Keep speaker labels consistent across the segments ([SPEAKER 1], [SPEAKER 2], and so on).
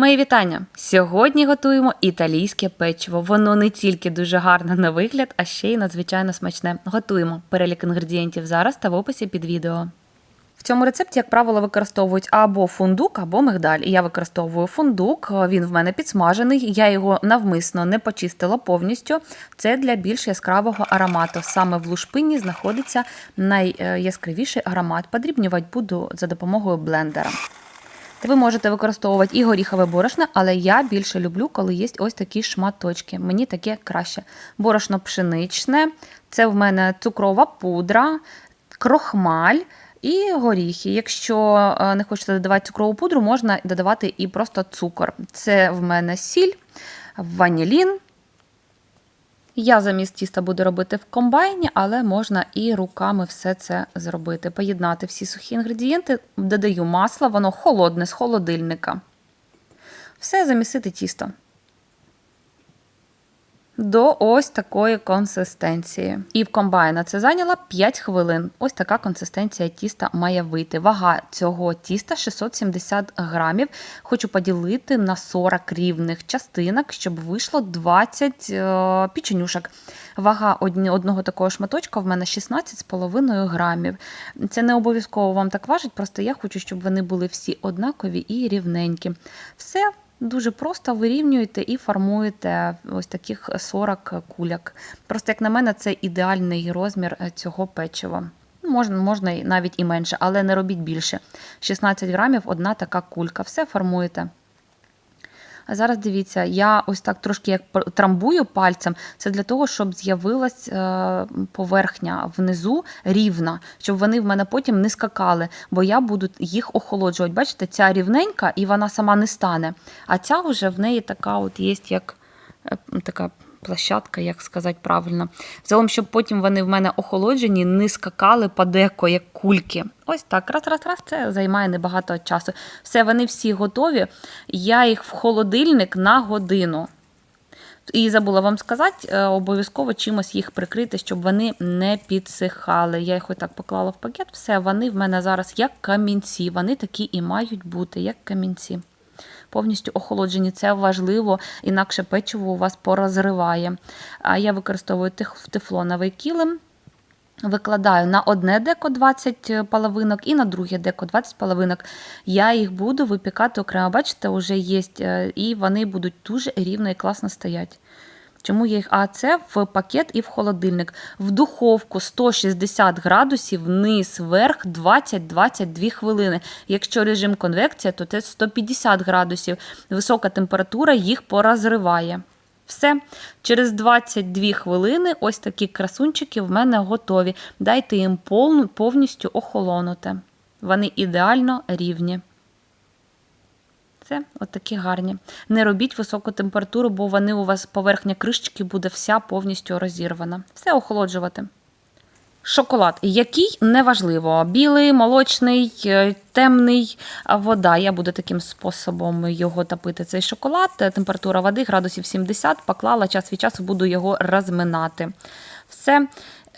[SPEAKER 1] Мої вітання! Сьогодні готуємо італійське печиво. Воно не тільки дуже гарне на вигляд, а ще й надзвичайно смачне. Готуємо перелік інгредієнтів зараз та в описі під відео. В цьому рецепті, як правило, використовують або фундук, або мигдаль. Я використовую фундук, він в мене підсмажений. Я його навмисно не почистила повністю. Це для більш яскравого аромату. Саме в лушпині знаходиться найяскравіший аромат. Подрібнювати буду за допомогою блендера. Ви можете використовувати і горіхове борошно, але я більше люблю, коли є ось такі шматочки. Мені таке краще. Борошно пшеничне, це в мене цукрова пудра, крохмаль. І горіхи. Якщо е, не хочете додавати цукрову пудру, можна додавати і просто цукор. Це в мене сіль, ванілін. Я замість тіста буду робити в комбайні, але можна і руками все це зробити. Поєднати всі сухі інгредієнти, додаю масло, воно холодне з холодильника. Все замісити тісто. До ось такої консистенції. І в комбайна це зайняло 5 хвилин. Ось така консистенція тіста має вийти. Вага цього тіста 670 грамів. Хочу поділити на 40 рівних частинок, щоб вийшло 20 е, піченюшок. Вага одного такого шматочка в мене 16,5 грамів. Це не обов'язково вам так важить, просто я хочу, щоб вони були всі однакові і рівненькі. Все. Дуже просто вирівнюєте і формуєте ось таких 40 куляк. Просто, як на мене, це ідеальний розмір цього печива. Можна можна навіть і менше, але не робіть більше. 16 грамів одна така кулька. Все формуєте. Зараз дивіться, я ось так трошки як трамбую пальцем. Це для того, щоб з'явилась поверхня внизу рівна, щоб вони в мене потім не скакали, бо я буду їх охолоджувати. Бачите, ця рівненька і вона сама не стане. А ця вже в неї така от є, як така. Площадка, як сказати правильно. Загалом, щоб потім вони в мене охолоджені, не скакали падеко, як кульки. Ось так. Раз, раз, раз, це займає небагато часу. Все, вони всі готові. Я їх в холодильник на годину. І забула вам сказати, обов'язково чимось їх прикрити, щоб вони не підсихали. Я їх отак поклала в пакет, все, вони в мене зараз як камінці. Вони такі і мають бути, як камінці повністю охолоджені. Це важливо, інакше печиво у вас порозриває. А я використовую тефлоновий килим. Викладаю на одне деко 20 половинок і на друге деко 20 половинок. Я їх буду випікати окремо. Бачите, вже є, і вони будуть дуже рівно і класно стоять. Чому я їх? А це в пакет і в холодильник. В духовку 160 градусів, вниз, вверх 20-22 хвилини. Якщо режим конвекція, то це 150 градусів. Висока температура їх порозриває. Все, через 22 хвилини ось такі красунчики в мене готові. Дайте їм повністю охолонути. Вони ідеально рівні. Це от такі гарні. Не робіть високу температуру, бо вони у вас поверхня кришечки буде вся повністю розірвана. Все охолоджувати. Шоколад, який неважливо. Білий, молочний, е, темний вода. Я буду таким способом його топити. Цей шоколад, температура води, градусів 70, поклала час від часу, буду його розминати. Все.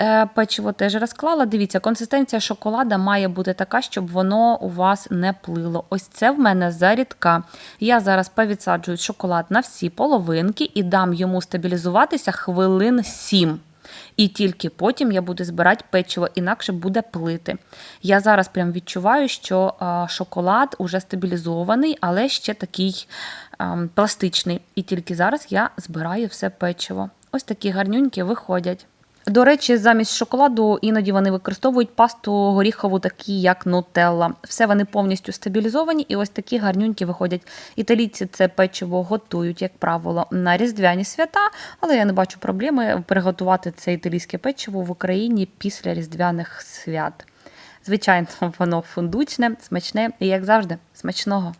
[SPEAKER 1] Е, печиво теж розклала. Дивіться, консистенція шоколада має бути така, щоб воно у вас не плило. Ось це в мене зарідка. Я зараз повідсаджую шоколад на всі половинки і дам йому стабілізуватися хвилин 7. І тільки потім я буду збирати печиво, інакше буде плити. Я зараз прям відчуваю, що шоколад уже стабілізований, але ще такий пластичний. І тільки зараз я збираю все печиво. Ось такі гарнюнькі виходять. До речі, замість шоколаду іноді вони використовують пасту горіхову, такі як нутелла. Все вони повністю стабілізовані, і ось такі гарнюнькі виходять. Італійці це печиво готують, як правило, на різдвяні свята, але я не бачу проблеми приготувати це італійське печиво в Україні після різдвяних свят. Звичайно, воно фундучне, смачне і, як завжди, смачного.